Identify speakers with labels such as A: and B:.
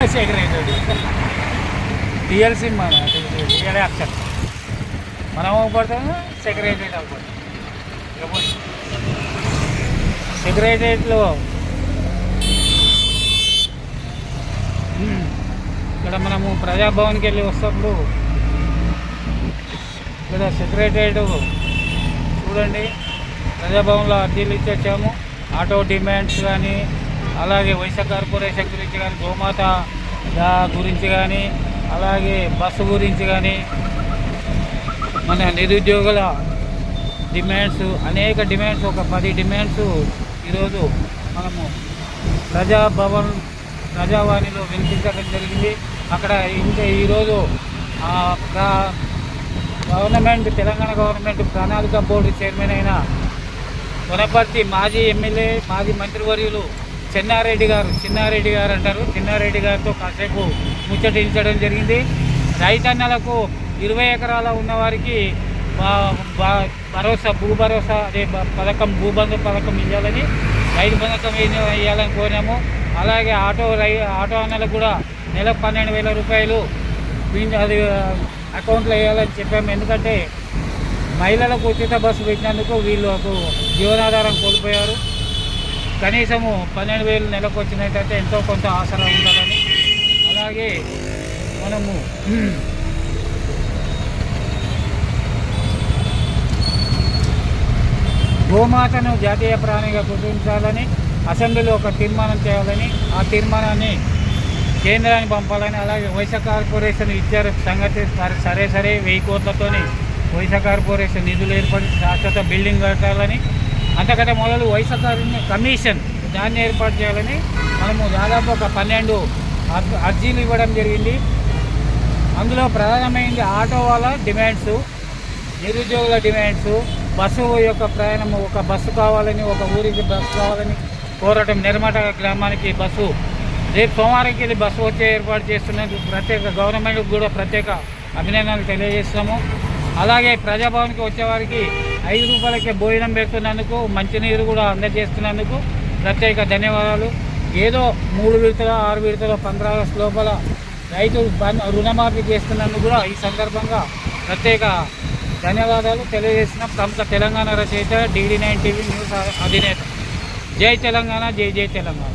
A: Secretary TLC మన టీఎల్ఏ అక్షర్. మనం అవ్వబడతాము secretariat అవ్వబడతాం సెక్రటరేట్లో ఇక్కడ మనము ప్రజాభవన్కి వెళ్ళి వస్తున్నప్పుడు ఇక్కడ సెక్రటరేట్ చూడండి ప్రజాభవన్లో అర్జీలు ఇచ్చొచ్చాము ఆటో డిమాండ్స్ కానీ అలాగే వైశ్య కార్పొరేషన్ గురించి కానీ గోమాత దా గురించి కానీ అలాగే బస్సు గురించి కానీ మన నిరుద్యోగుల డిమాండ్స్ అనేక డిమాండ్స్ ఒక పది డిమాండ్స్ ఈరోజు మనము ప్రజాభవన్ ప్రజావాణిలో వినిపించడం జరిగింది. అక్కడ ఇంకా ఈరోజు ప్ర- గవర్నమెంట్ తెలంగాణ గవర్నమెంట్ ప్రణాళిక బోర్డు చైర్మన్ అయిన వనపర్తి మాజీ ఎమ్మెల్యే మాజీ మంత్రివర్యులు చెన్నారెడ్డి గారు చిన్నారెడ్డి గారు అంటారు. చిన్నారెడ్డి గారితో కాసేపు ముచ్చటించడం జరిగింది. రైతన్నలకు ఇరవై ఎకరాల ఉన్నవారికి భరోసా భూ భరోసా అదే పథకం భూబంధు పథకం ఇవ్వాలని రైతు పథకం ఇవ్వాలని కోరాము. అలాగే ఆటో రై ఆటో అన్నలకు కూడా నెలకు పన్నెండు వేల రూపాయలు అది అకౌంట్లో వేయాలని చెప్పాము. ఎందుకంటే మహిళలకు ఉచిత బస్సు పెట్టినందుకు వీళ్ళకు జీవనాధారం కోల్పోయారు. కనీసము పన్నెండు వేలు నెలకు వచ్చినట్టయితే ఎంతో కొంత ఆసరా ఉండాలని. అలాగే మనము గోమాతను జాతీయ ప్రాణిగా గుర్తించాలని అసెంబ్లీలో ఒక తీర్మానం చేయాలని ఆ తీర్మానాన్ని కేంద్రానికి పంపాలని అలాగే వైశా కార్పొరేషన్ ఇచ్చారు. సంగతి సరే సరే సరే వెయ్యి కోట్లతోని వైశా కార్పొరేషన్ నిధులు ఏర్పడి శాశ్వత బిల్డింగ్ కట్టాలని అంతకంటే మొదలు వైఎస్ఆర్ కమిషన్ దాన్ని ఏర్పాటు చేయాలని మనము దాదాపు ఒక పన్నెండు అర్జీలు ఇవ్వడం జరిగింది. అందులో ప్రధానమైనది ఆటో వాళ్ళ డిమాండ్స్ నిరుద్యోగుల డిమాండ్స్ బస్సు యొక్క ప్రయాణం ఒక బస్సు కావాలని ఒక ఊరికి బస్సు కావాలని కోరటం నిర్మట గ్రామానికి బస్సు. రేపు సోమవారంకి బస్సు వచ్చే ఏర్పాటు చేస్తున్నందుకు ప్రత్యేక గవర్నమెంట్కి కూడా ప్రత్యేక అభినందనలు తెలియజేస్తున్నాము. అలాగే ప్రజాభవన్కి వచ్చేవారికి ఐదు రూపాయలకే భోజనం పెడుతున్నందుకు మంచినీరు కూడా అందజేస్తున్నందుకు ప్రత్యేక ధన్యవాదాలు. ఏదో మూడు విడతల ఆరు విడతల పంద్రా లోపల రైతు రుణమాఫీ చేస్తున్నందుకు కూడా ఈ సందర్భంగా ప్రత్యేక ధన్యవాదాలు తెలియజేసిన ప్రముఖ తెలంగాణ రచయిత డీడీ నైన్ టీవీ న్యూస్ అధినేత. జై తెలంగాణ జై జై తెలంగాణ.